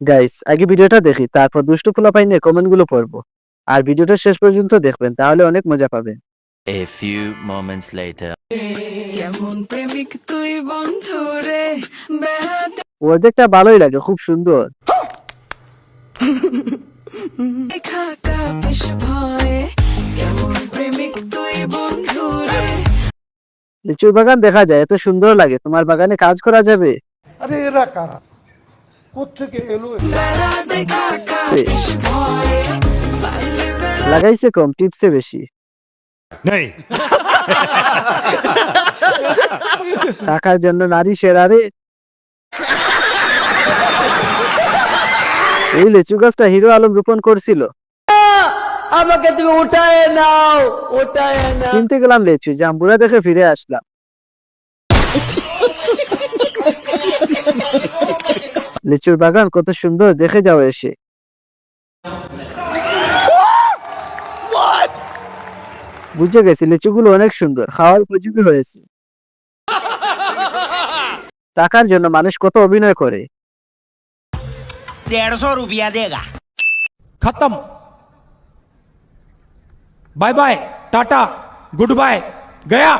Guys আগে ভিডিওটা দেখি তারপর দুষ্টু পোলাপাই নিয়ে কমেন্টগুলো পড়ব। আর ভিডিওটা শেষ পর্যন্ত দেখবেন তাহলে অনেক মজা পাবেন। A few moments later. কেমন প্রেমিক তুই বন্ধু রে? বেড়াতে প্রজেক্টটা ভালোই লাগে খুব সুন্দর। দেখা কাপিস ভয়ে কেমন প্রেমিক তুই বন্ধু রে? লিচুর বাগান দেখা যায় এত সুন্দর লাগে তোমার বাগানে কাজ করা যাবে? আরে এরা কারা? কোথেকে এলো? লাগাইছে কম টিপসে বেশি। টাকার জন্য নারী সেরা রে। এই লিচু গাছটা হিরো আলম রোপণ করছিল। আমাকে তুমি উঠায় নাও উঠায় নাও। কিনতে গেলাম লিচু জাম্বুরা দেখে ফিরে আসলাম। লিচুর বাগান কত সুন্দর, দেখে যাও এসে। বুঝে গেছি, লিচুগুলো অনেক সুন্দর, খাওয়ার উপযোগী হয়েছে। টাকার জন্য মানুষ কত অভিনয় করে। দেড়শো রুপিয়া দেগা। খতম। Bye bye, tata, good bye, Gaya.